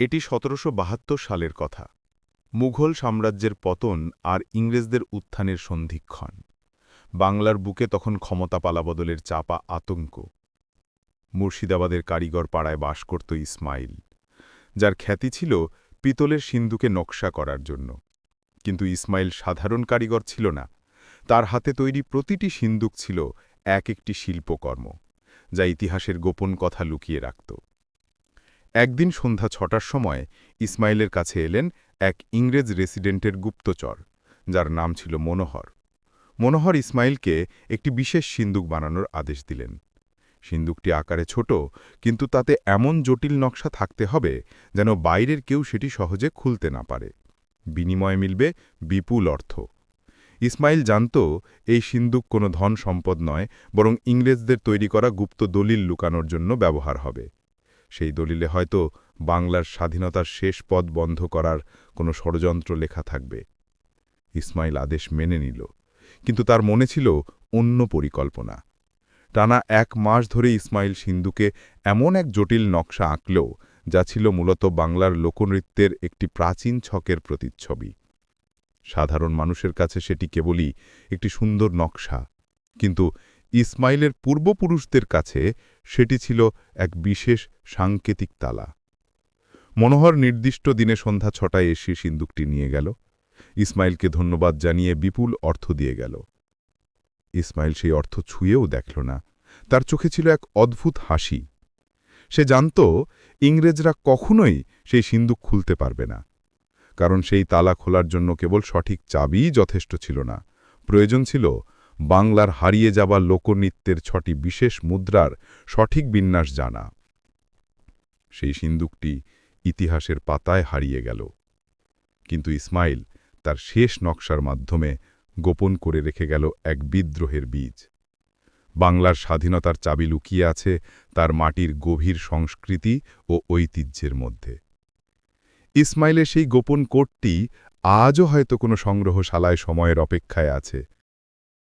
এটি সতেরোশো বাহাত্তর সালের কথা। মুঘল সাম্রাজ্যের পতন আর ইংরেজদের উত্থানের সন্ধিক্ষণ। বাংলার বুকে তখন ক্ষমতা পালাবদলের চাপা আতঙ্ক। মুর্শিদাবাদের কারিগর পাড়ায় বাস করত ইসমাইল, যার খ্যাতি ছিল পিতলের সিন্ধুকে নকশা করার জন্য। কিন্তু ইসমাইল সাধারণ কারিগর ছিল না। তার হাতে তৈরি প্রতিটি সিন্দুক ছিল এক একটি শিল্পকর্ম, যা ইতিহাসের গোপন কথা লুকিয়ে রাখত। একদিন সন্ধ্যা ছটার সময় ইসমাইলের কাছে এলেন এক ইংরেজ রেসিডেন্টের গুপ্তচর, যার নাম ছিল মনোহর। মনোহর ইসমাইলকে একটি বিশেষ সিন্দুক বানানোর আদেশ দিলেন। সিন্দুকটি আকারে ছোট, কিন্তু তাতে এমন জটিল নকশা থাকতে হবে যেন বাইরের কেউ সেটি সহজে খুলতে না পারে। বিনিময়ে মিলবে বিপুল অর্থ। ইসমাইল জানত, এই সিন্দুক কোনো ধন সম্পদ নয়, বরং ইংরেজদের তৈরি করা গুপ্ত দলিল লুকানোর জন্য ব্যবহার হবে। সেই দলিলে হয়তো বাংলার স্বাধীনতার শেষ পদ বন্ধ করার কোনো ষড়যন্ত্র লেখা থাকবে। ইসমাইল আদেশ মেনে নিল, কিন্তু তার মনে ছিল অন্য পরিকল্পনা। টানা এক মাস ধরে ইসমাইল সিন্ধুকে এমন এক জটিল নকশা আঁকল যা ছিল মূলত বাংলার লোকনৃত্যের একটি প্রাচীন ছকের প্রতিচ্ছবি। সাধারণ মানুষের কাছে সেটি কেবলই একটি সুন্দর নকশা, কিন্তু ইসমাইলের পূর্বপুরুষদের কাছে সেটি ছিল এক বিশেষ সাংকেতিক তালা। মনোহর নির্দিষ্ট দিনে সন্ধ্যা ছটায় এসে সিন্দুকটি নিয়ে গেল। ইসমাইলকে ধন্যবাদ জানিয়ে বিপুল অর্থ দিয়ে গেল। ইসমাইল সেই অর্থ ছুঁয়েও দেখল না। তার চোখে ছিল এক অদ্ভুত হাসি। সে জানত ইংরেজরা কখনোই সেই সিন্দুক খুলতে পারবে না। কারণ সেই তালা খোলার জন্য কেবল সঠিক চাবিই যথেষ্ট ছিল না। প্রয়োজন ছিল বাংলার হারিয়ে যাওয়া লোকনৃত্যের ছটি বিশেষ মুদ্রার সঠিক বিন্যাস জানা। সেই সিন্দুকটি ইতিহাসের পাতায় হারিয়ে গেল। কিন্তু ইসমাইল তার শেষ নকশার মাধ্যমে গোপন করে রেখে গেল এক বিদ্রোহের বীজ। বাংলার স্বাধীনতার চাবি লুকিয়ে আছে তার মাটির গভীর সংস্কৃতি ও ঐতিহ্যের মধ্যে। ইসমাইলের সেই গোপন কোটটি আজও হয়তো কোনো সংগ্রহশালায় সময়ের অপেক্ষায় আছে।